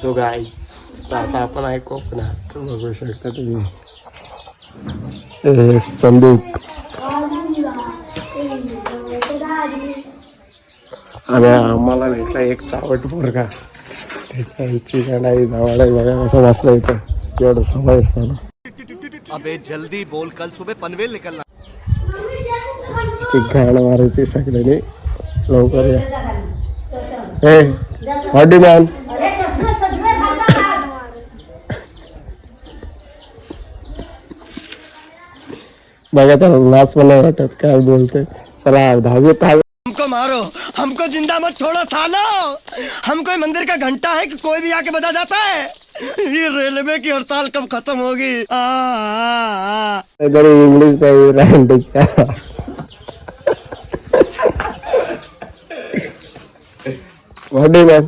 सो गाय आता आपण आहे कोकणात बघू शकता तुम्ही ए, संदीप आणि आम्हाला भेटला एक चावट पोरगा त्याच्या आईची गाडी जवळ आहे बघा कसं बसलं इथं एवढं समय असताना अबे जल्दी बोल कल सुबह पनवेल निकलना। ची घाण मारायची सगळ्यांनी लवकर या ए हॉडी मॅन बघा त्याला लाच पण नाही वाटत काय बोलते? चला दहावीत दहावी हमको मारो हमको ज़िंदा मत छोड़ो सालो। हम कोई मंदिर का घंटा है कि कोई भी आके बजा जाता है? ये रेलवे की हड़ताल कब खत्म होगी? आ, आ, आ। तरी इंग्लिश नाही राहिलं हॉडी मॅन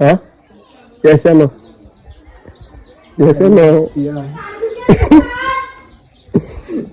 हा? येस नो येस नो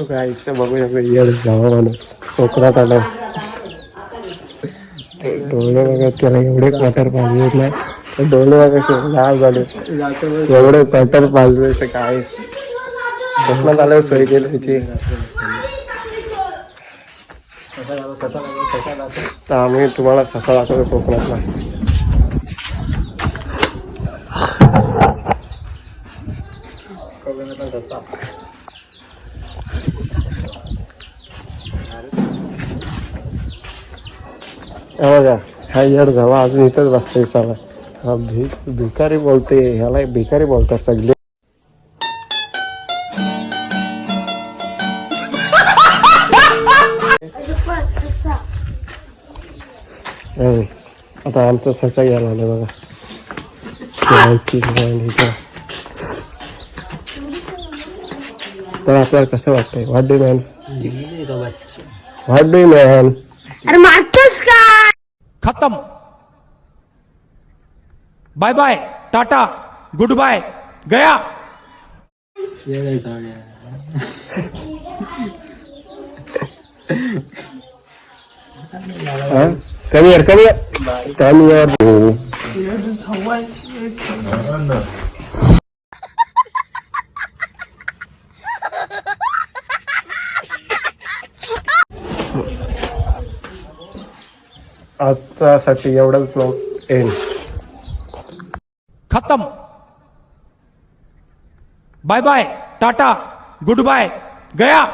इथं बघू शकतो येड जावा कोकणात आलं डोळे बघा त्याला एवढे क्वार्टर पाहिजे नाही डोळे बघा लाल झाले. एवढे क्वार्टर पाहिजे काय? कोकणात आल्यावर सोय केली त्याची तर आम्ही तुम्हाला ससा दाखवतो कोकणातला. बघा हा येड झाला अजून इथंच बसतोय साला हा भी भिकारी बोलते ह्याला भिकारी बोलतात सगळे. हे, आता आमचा ससा घ्यायला आला बघा. तर आपल्याला कसं वाटतंय? What do man what do man. अरे मारतोस का? खत्म। Bye bye tata good bye गया। कमी यार। कमी आजच्यासाठी एवढंच ब्लॉग एंड खतम. Bye bye tata good bye गया.